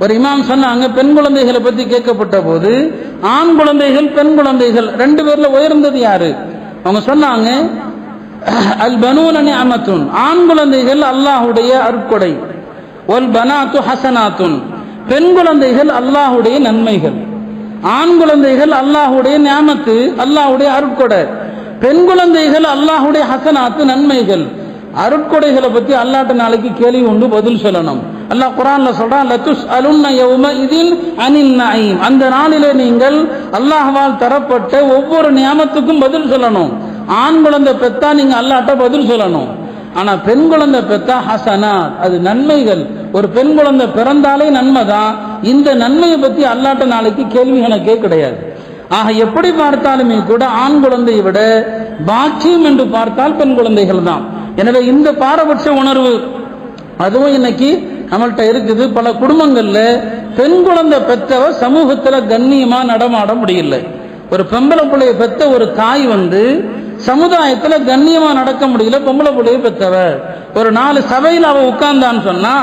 ஒரு இமாம் சொன்னாங்க பெண் குழந்தைகளை பத்தி கேட்கப்பட்ட போது ஆண் குழந்தைகள் பெண் குழந்தைகள் ரெண்டு பேர்ல உயர்ந்தது யாரு? அவங்க சொன்னாங்க அல் பனூனி அமத்துன் ஆண் குழந்தைகள் அல்லாஹுடைய அருட்கொடை. ஒல் பனாத்து ஹசனாத்துன். பெண் குழந்தைகள் அல்லாஹுடைய நன்மைகள். ஆண் குழந்தைகள் அல்லாஹுடைய ஞாமத்து அல்லாஹுடைய அருட்கொடை. பெண் குழந்தைகள் அல்லாஹுடைய ஹசனாத்து நன்மைகள். அருட்கொடைகளை பத்தி அல்லாட்ட நாளைக்கு கேள்வி உண்டு பதில் சொல்லணும். அல்லாஹ் குரான்ல சொல்றான் லத்துஸ் அலுன்ன யௌம இதில் அனில் நயீம். அந்த நாளிலே நீங்கள் அல்லாஹ்வால் தரப்பட்ட ஒவ்வொரு நியாமத்துக்கும் பதில் சொல்லணும். ஆண் குழந்தை பெத்தா நீங்க அல்லாட்ட பதில் சொல்லணும். ஆனா பெண் குழந்தை பெத்தா ஹசனா அது நன்மைகள். ஒரு பெண் குழந்தை பிறந்தாலே நன்மை தான் இந்த நன்மையை பத்தி அல்லாட்ட நாளைக்கு கேள்வி கணக்கே கிடையாது. ஆக எப்படி பார்த்தாலுமே கூட ஆண் குழந்தையை விட பாக்கியம் என்று பார்த்தால் பெண் குழந்தைகள் தான். எனவே இந்த பாரபட்ச உணர்வு அதுவும் இன்னைக்கு நம்மள்கிட்ட இருக்குது பல குடும்பங்கள்ல பெண் குழந்தை பெற்றவ சமூகத்துல கண்ணியமா நடமாட முடியல. ஒரு பெம்பளை பிள்ளைய பெத்த ஒரு தாய் வந்து சமுதாயத்துல கண்ணியமா நடக்க முடியல பொம்பளை பிள்ளைய பெத்தவ ஒரு நாலு சபையில் அவ உட்கார்ந்தான்னு சொன்னா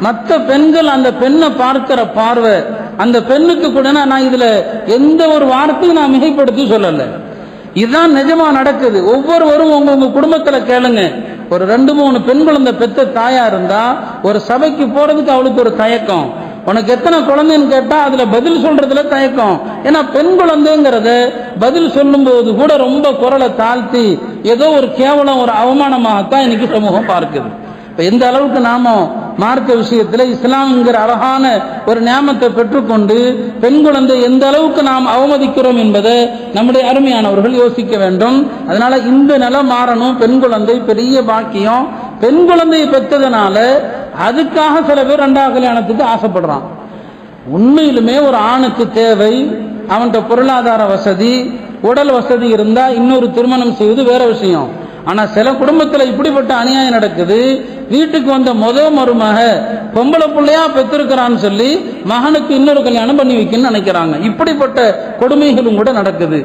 மற்ற பெண்கள் அந்த பெண்ணை பார்க்கிற பார்வை அந்த பெண்ணுக்கு கூட நான் இதுல எந்த ஒரு வார்த்தையும் நான் மிகைப்படுத்தி சொல்லல. இதுதான் நிஜமா நடக்குது. ஒவ்வொருவரும் உங்க உங்க குடும்பத்துல கேளுங்க. ஒரு ரெண்டு மூணு பெண் குழந்தை பெத்த தாயா இருந்தா ஒரு சபைக்கு போறதுக்கு அவளுக்கு ஒரு தயக்கம். உனக்கு எத்தனை குழந்தைன்னு கேட்டா அதுல பதில் சொல்றதுல தயக்கம். ஏன்னா பெண் குழந்தைங்கிறத பதில் சொல்லும் போது கூட ரொம்ப குரலை தாழ்த்தி ஏதோ ஒரு கேவலம் ஒரு அவமானமாகத்தான் இன்னைக்கு சமூகம் பார்க்குது. இப்ப எந்த அளவுக்கு நாம மார்க்க விஷயத்தில் இஸ்லாம்ங்கிற அழகான ஒரு நியமத்தை பெற்றுக்கொண்டு பெண் குழந்தை எந்த அளவுக்கு நாம் அவமதிக்கிறோம் என்பதை நம்முடைய அருமையானவர்கள் யோசிக்க வேண்டும். அதனால இந்த நிலம் மாறணும். பெண் குழந்தை பெரிய பாக்கியம். பெண் குழந்தையை பெற்றதுனால அதுக்காக சில பேர் ரெண்டாவது கல்யாணத்துக்கு ஆசைப்படுறான். உண்மையிலுமே ஒரு ஆணுக்கு தேவை. அவன்கிட்ட பொருளாதார வசதி உடல் வசதி இருந்தா இன்னொரு திருமணம் செய்வது வேற விஷயம். ஆனா சில குடும்பத்துல இப்படிப்பட்ட அநியாயம் நடக்குது. வீட்டுக்கு வந்த முத மருமக பொம்பளை பிள்ளையா பெற்றிருக்கிறான்னு சொல்லி மகனுக்கு இன்னொரு கல்யாணம் பண்ணி வைக்கணும்னு நினைக்கிறாங்க. இப்படிப்பட்ட கொடுமைகளும் கூட நடக்குது.